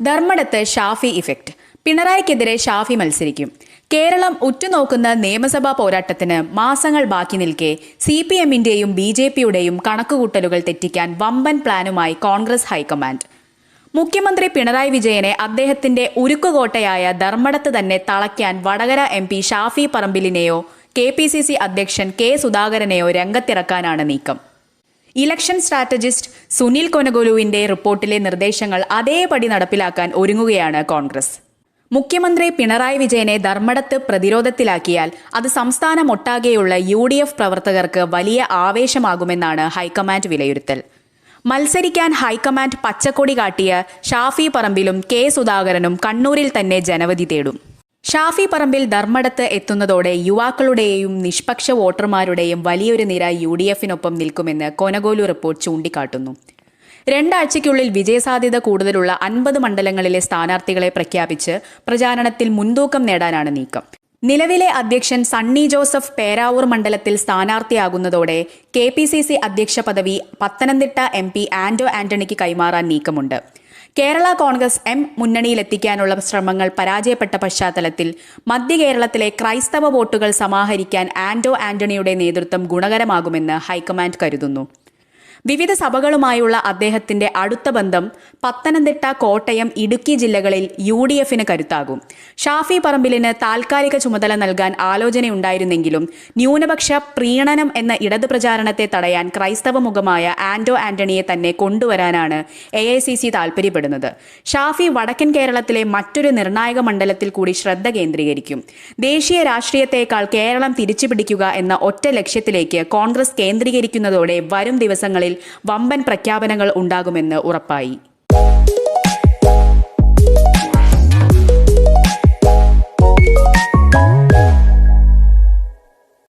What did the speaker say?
ധർമ്മടത്ത് Shafi effect പിണറായിക്കെതിരെ ഷാഫി മത്സരിക്കും. കേരളം ഉറ്റുനോക്കുന്ന നിയമസഭാ പോരാട്ടത്തിന് മാസങ്ങൾ ബാക്കി നിൽക്കെ സി പി എമ്മിന്റെയും ബി ജെ പിയുടെയും കണക്കുകൂട്ടലുകൾ തെറ്റിക്കാൻ വമ്പൻ പ്ലാനുമായി കോൺഗ്രസ് ഹൈക്കമാൻഡ്. മുഖ്യമന്ത്രി പിണറായി വിജയനെ അദ്ദേഹത്തിന്റെ ഉരുക്കുകോട്ടയായ ധർമ്മടത്ത് തന്നെ തളയ്ക്കാൻ വടകര എം പി ഷാഫി പറമ്പിലിനെയോ കെ പി സി സി അധ്യക്ഷൻ കെ സുധാകരനെയോ രംഗത്തിറക്കാനാണ് നീക്കം. ഇലക്ഷൻ സ്ട്രാറ്റജിസ്റ്റ് സുനിൽ കൊനഗോലുവിന്റെ റിപ്പോർട്ടിലെ നിർദ്ദേശങ്ങൾ അതേപടി നടപ്പിലാക്കാൻ ഒരുങ്ങുകയാണ് കോൺഗ്രസ്. മുഖ്യമന്ത്രി പിണറായി വിജയനെ ധർമ്മടത്ത് പ്രതിരോധത്തിലാക്കിയാൽ അത് സംസ്ഥാനമൊട്ടാകെയുള്ള യു ഡി എഫ് പ്രവർത്തകർക്ക് വലിയ ആവേശമാകുമെന്നാണ് ഹൈക്കമാൻഡ് വിലയിരുത്തൽ. മത്സരിക്കാൻ ഹൈക്കമാൻഡ് പച്ചക്കൊടി കാട്ടിയ ഷാഫി പറമ്പിലും കെ സുധാകരനും കണ്ണൂരിൽ തന്നെ ജനവധി തേടും. ഷാഫി പറമ്പിൽ ധർമ്മടത്ത് എത്തുന്നതോടെ യുവാക്കളുടെയും നിഷ്പക്ഷ വോട്ടർമാരുടെയും വലിയൊരു നിര യു ഡി എഫിനൊപ്പം നിൽക്കുമെന്ന് കൊനഗോലു റിപ്പോർട്ട് ചൂണ്ടിക്കാട്ടുന്നു. രണ്ടാഴ്ചയ്ക്കുള്ളിൽ വിജയസാധ്യത കൂടുതലുള്ള അൻപത് മണ്ഡലങ്ങളിലെ സ്ഥാനാർത്ഥികളെ പ്രഖ്യാപിച്ച് പ്രചാരണത്തിൽ മുൻതൂക്കം നേടാനാണ് നീക്കം. നിലവിലെ അധ്യക്ഷൻ സണ്ണി ജോസഫ് പേരാവൂർ മണ്ഡലത്തിൽ സ്ഥാനാർത്ഥിയാകുന്നതോടെ കെ പി സി സി അധ്യക്ഷ പദവി പത്തനംതിട്ട എം പി ആന്റോ ആന്റണിക്ക് കൈമാറാൻ നീക്കമുണ്ട്. കേരള കോൺഗ്രസ് എം മുന്നണിയിലെത്തിക്കാനുള്ള ശ്രമങ്ങൾ പരാജയപ്പെട്ട പശ്ചാത്തലത്തിൽ മധ്യ കേരളത്തിലെ ക്രൈസ്തവ വോട്ടുകൾ സമാഹരിക്കാൻ ആന്റോ ആന്റണിയുടെ നേതൃത്വം ഗുണകരമാകുമെന്ന് ഹൈക്കമാൻഡ് കരുതുന്നു. വിവിധ സഭകളുമായുള്ള അദ്ദേഹത്തിന്റെ അടുത്ത ബന്ധം പത്തനംതിട്ട കോട്ടയം ഇടുക്കി ജില്ലകളിൽ യു ഡി എഫിന് കരുത്താകും. ഷാഫി പറമ്പിലിന് താൽക്കാലിക ചുമതല നൽകാൻ ആലോചനയുണ്ടായിരുന്നെങ്കിലും ന്യൂനപക്ഷ പ്രീണനം എന്ന ഇടത് പ്രചാരണത്തെ തടയാൻ ക്രൈസ്തവ മുഖമായ ആന്റോ ആന്റണിയെ തന്നെ കൊണ്ടുവരാനാണ് എ ഐ സി സി താൽപര്യപ്പെടുന്നത്. ഷാഫി വടക്കൻ കേരളത്തിലെ മറ്റൊരു നിർണായക മണ്ഡലത്തിൽ കൂടി ശ്രദ്ധ കേന്ദ്രീകരിക്കും. ദേശീയ രാഷ്ട്രീയത്തെക്കാൾ കേരളം തിരിച്ചുപിടിക്കുക എന്ന ഒറ്റ ലക്ഷ്യത്തിലേക്ക് കോൺഗ്രസ് കേന്ദ്രീകരിക്കുന്നതോടെ വരും വമ്പൻ പ്രഖ്യാപനങ്ങൾ ഉണ്ടാകുമെന്ന് ഉറപ്പായി